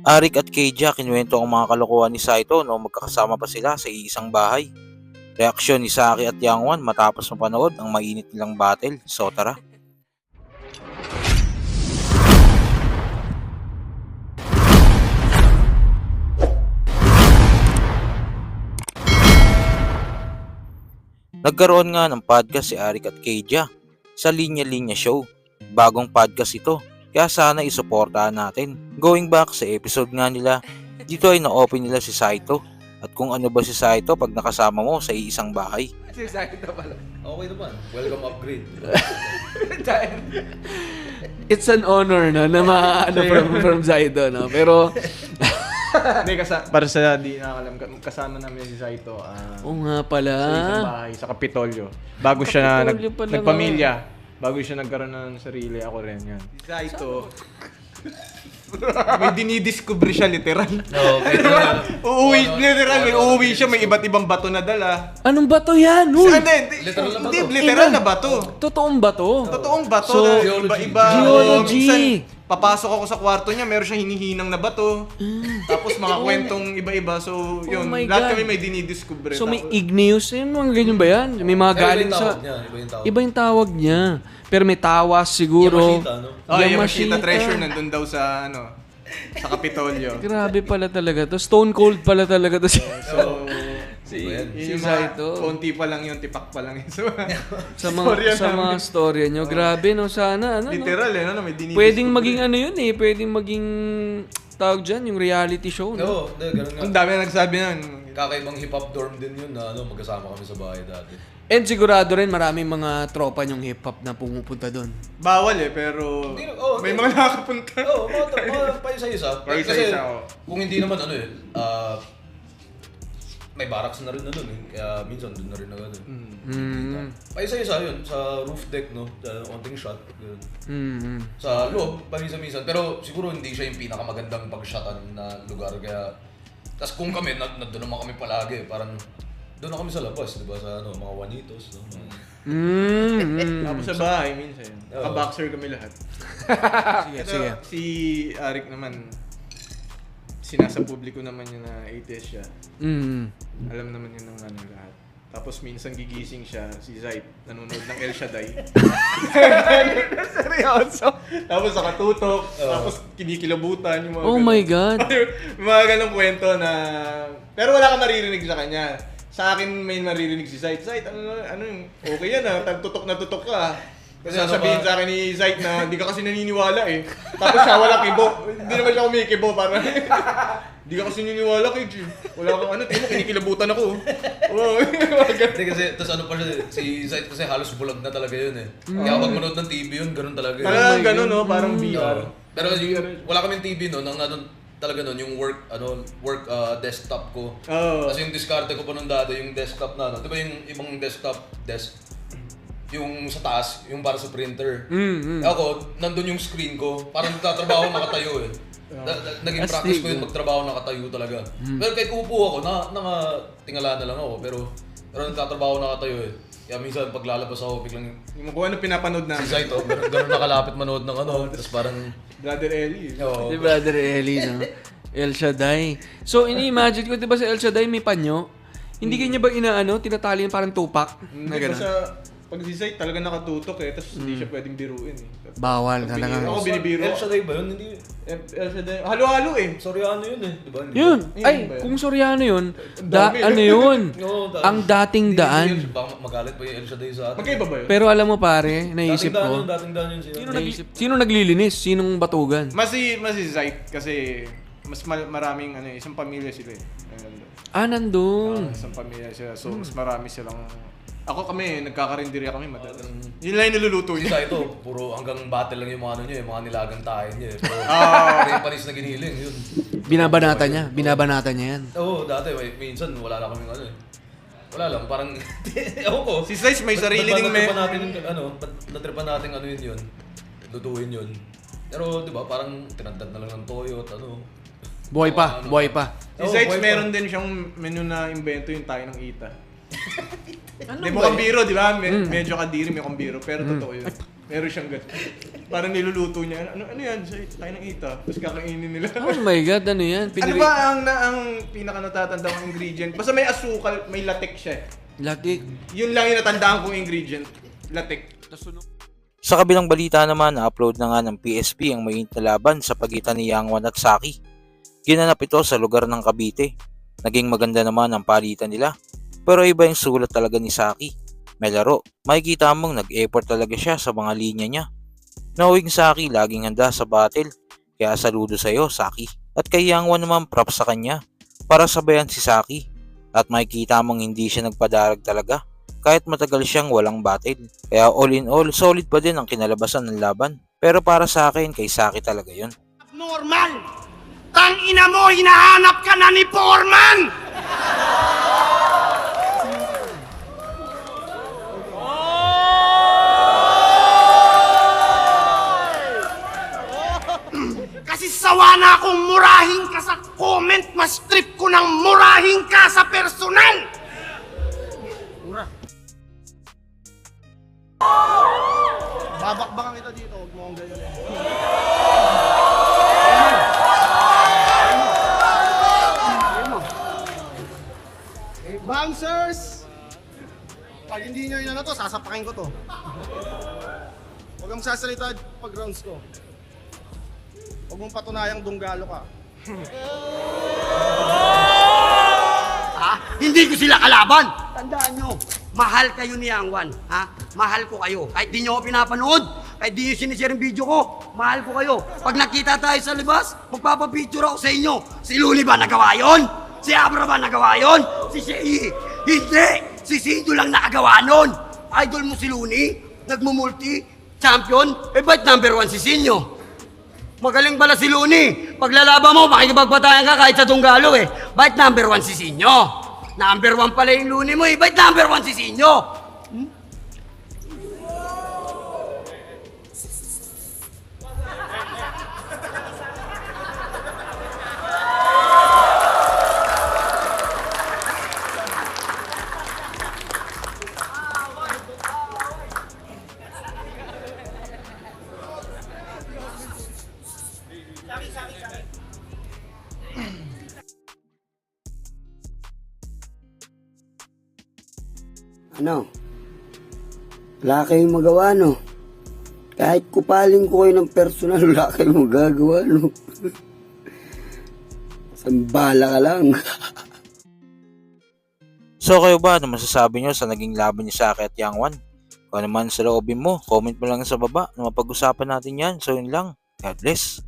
Arik at Keija kinuwento ang mga kalokohan ni Saito no magkakasama pa sila sa iisang bahay. Reaksyon ni Saki at Yangwan matapos mapanood ang mainit nilang battle. So tara. Nagkaroon nga ng podcast si Arik at Keija sa Linya Linya Show. Bagong podcast ito, kaya sana isuportahan natin. Going back sa episode nga nila, dito ay na-open nila si Saito at kung ano ba si Saito pag nakasama mo sa iisang bahay. Si Saito pala. Okay naman. Welcome upgrade. It's an honor no na maano from from Zaido no. Pero Hindi, kasa, para sa di nakakalam, ka- kasama namin si Saito ah, oo nga pala. sa isang bahay, sa Kapitolyo. Bago siya na nag, Kapitolyo pala nagpamilya, bago siya nagkaroon ng sarili, ako rin yan. Si Saito, may dinidiscover siya literal. No, okay. Uuwi, literal, may uuwi siya, may iba't ibang bato na dala. Anong bato yan? Hindi, Uy, hindi, Literal na hindi, bato. literal na bato. totoong bato. Totoong bato So, iba-iba. Geology. Minsan, papasok ako sa kwarto niya, meron siya hinihinang na bato. Tapos mga kwentong iba-iba. So, yun, Oh my lahat God. kami may dinidiscover. So may igneous, yun mga ganyan ba yan? May mga galing yung sa... tawag niya, iba yung tawag. Iba yung tawag niya. Pero may tawas siguro. Yamashita, no? Oh, Yamashita. Yamashita Treasure nandun daw sa ano, sa Kapitolyo. Grabe pala talaga to. Stone cold pala talaga to. So, si, si yung mga Saito. konti pa lang yun, tipak pa lang yun. So, Sa mga, storya sa mga storya nyo. Grabe no, sana. Ano, no? Literal eh, no? may dinidiscover. Pwedeng maging ano yun eh. Pwedeng maging tawag dyan, yung reality show. No? Oo, hindi, ganun nga. Ang dami na nagsabi nun. Kakaibang hip-hop dorm din yun na ano, magkasama kami sa bahay dati. And sigurado rin maraming mga tropa nyong hip-hop na pumupunta doon. Bawal eh, pero Hindi, oh, may hindi. mga nakakapunta. Oo, oh, mga, mga paisa-isa. Paisa-isa, Kasi oo. kung hindi naman ano eh, ah, may barracks na rin na doon eh. Kaya minsan doon na rin na gano'n. Mm. Paisa-isa yun, sa roof deck, no? Sa konting shot, ganun. Mm. Sa loob, paminsan-minsan. Pero siguro hindi siya yung pinakamagandang pag-shotan na lugar. Kaya, tas kung kami, na, nandun naman kami palagi. Parang, doon na kami sa labas, di ba? Sa ano, mga Juanitos, no? Mga- Mm. Tapos sa bahay, minsan. Oo. Naka-boxer kami lahat. sige, Ito, sige. si Arik naman, sinasa publiko naman niya na atheist siya. Mm. Alam naman yun ng ano lahat. Tapos minsan gigising siya, si Zayt, nanonood ng El Shaddai. Seryoso? tapos nakatutok, tapos kinikilabutan yung mga Oh ganun. my God. Mga ganong kwento na... Pero wala kang maririnig sa kanya. Sa akin may maririnig si Zayt. Zayt, ano, ano yung... Okay yan ah, tutok na tutok ka. Kasi ano sasabihin ba- sa akin ni Zayt na hindi ka kasi naniniwala eh. Tapos siya wala kibo. Hindi naman siya kumikibo. Parang, hindi ka kasi naniniwala kay G. Wala kang ano, tingin mo, kinikilabutan ako. Oo. Hindi kasi, tas ano pa siya, si Zayt kasi halos bulag na talaga yun eh. Kaya pag manood ng TV yun, ganun talaga eh. Talagang ganun, no? Parang VR. Pero yung, wala kaming TV noon, ang ano talaga noon, yung work, ano, work ah, desktop ko. Oo. Kasi yung diskarte ko pa nung dati, yung desktop na, ano, di ba yung ibang desktop, desk, yung sa taas, yung para sa printer. Mm, mm. Ako, nandun yung screen ko, parang nagtatrabaho nakatayo eh. Na, na- naging Astig, practice ko yun magtrabaho nakatayo talaga. Pero kahit upo ako, na, nakatingala na lang ako, pero, pero nagtatrabaho nakatayo eh. Kaya minsan pag lalabas ako, biglang Yung kung ano pinapanood si namin. Saito, ganun, ganun nakalapit manood ng ano, tapos parang, Brother Ellie. oo. Si Brother Eli, no? El Shaddai. So, ini-imagine ko, di ba sa El Shaddai may panyo? Hindi kanya ba inaano, tinatali yung parang tupak? Na Hindi pa gano'n? siya, pag si Zayt talaga nakatutok eh, tapos hindi siya pwedeng biruin eh. Bawal Pag talaga. biniro- Ako binibiro. El Shaddai ba yun? Hindi. El Shaddai, halo-halo eh. Sorry, ano yun eh. Di ba? Yun. Yun Ay, yun? kung Soriano yun, da, dami. ano yun? Oo, dahil- Ang dating daan. Baka magalit pa yung El Shaddai sa atin. Magkaiba ba yun? Pero alam mo pare, naisip Dating daan ko. yun, dating daan yun. Sino, nagli- sino naglilinis? Sinong batugan? Mas si, mas si kasi mas mal- maraming ano, eh, isang pamilya sila eh. Ayun. Ah, nandun. Ah, isang pamilya sila. So, mas marami silang... Ako kami, nagkakarinderya kami madalas. Yun lang yung niluluto niya. Saito, puro hanggang battle lang yung mga ano niya, yung mga nilagang tayo niya. eh. Pero, Ah. uh, panis na giniling, yun. Binabanata niya. Binabanata niya yan. Oo, dati, may, minsan wala lang kaming ano eh. Wala lang, parang, ewan ko. Si Zayt may sarili ding may... natin, yung- ano, natripan natin ano yun yun, lutuin yun. Pero, di ba, parang tinandad na lang ng toyo at ano. Buhay pa, Ano, buhay pa. Si pa. meron din siyang menu na invento yung tayo ng ita. Ano Di mo kambiro, di ba? Me- Medyo kadiri, may kambiro. Pero totoo yun. Meron siyang ganun. Parang niluluto niya. Ano, ano yan? Sa tayo ng ita. Tapos kakainin nila. Oh my God, ano yan? ano ba ang, na, ang pinaka natatandang ingredient? Basta may asukal, may latek siya. eh. Latik. Yun lang yung natandaan kong ingredient. Latek. Sa kabilang balita naman, na-upload na nga ng PSP ang mainit na laban sa pagitan ni Yangwan at Saki. Ginanap ito sa lugar ng Cavite. Naging maganda naman ang palitan nila. Pero iba yung sulat talaga ni Saki. May laro, makikita mong nag-effort talaga siya sa mga linya niya. Knowing Saki laging handa sa battle, kaya saludo sa'yo Saki. At kay Yangwan naman props sa kanya para sabayan si Saki. At makikita mong hindi siya nagpadarag talaga kahit matagal siyang walang battle. Kaya all in all, solid pa din ang kinalabasan ng laban. Pero para sa akin, kay Saki talaga yon. Normal! Tang ina mo, hinahanap ka na ni Foreman! Na akong murahin ka sa comment, mas trip ko ng murahin ka sa personal! Babakbakan kita dito, huwag mo akong ganyan. Bouncers! Pag hindi nyo yun na to, sasapakin ko to. Huwag kang sasalita pag rounds ko. Huwag mong patunayang dunggalo ka. ha? Hindi ko sila kalaban! Tandaan nyo, mahal kayo ni Angwan. Ha? Mahal ko kayo. Kahit di nyo ako pinapanood, kahit di nyo sinishare yung video ko, mahal ko kayo. Pag nakita tayo sa labas, magpapapicture ako sa inyo. Si Luli ba nagawa yon? Si Abra ba nagawa yon? Si Shei? Hindi! Si Sido lang nakagawa nun! Idol mo si Luni? Nagmumulti? Champion? Eh ba't number one si Sinyo? Magaling pala si Luni. Paglalaban mo, makikipagbatayan ka kahit sa tunggalo eh. Bakit number one si Sinyo? Number one pala yung Luni mo eh. Bakit number one si Sinyo? Ano? Wala kayong magawa, no? Kahit kupaling ko kayo ng personal, wala kayong magagawa, no? Sambala ka lang. So kayo ba, ano masasabi nyo sa naging laban ni Saki at Yangwan? Kung ano man sa loobin mo, comment mo lang sa baba na mapag-usapan natin yan. So yun lang. God bless.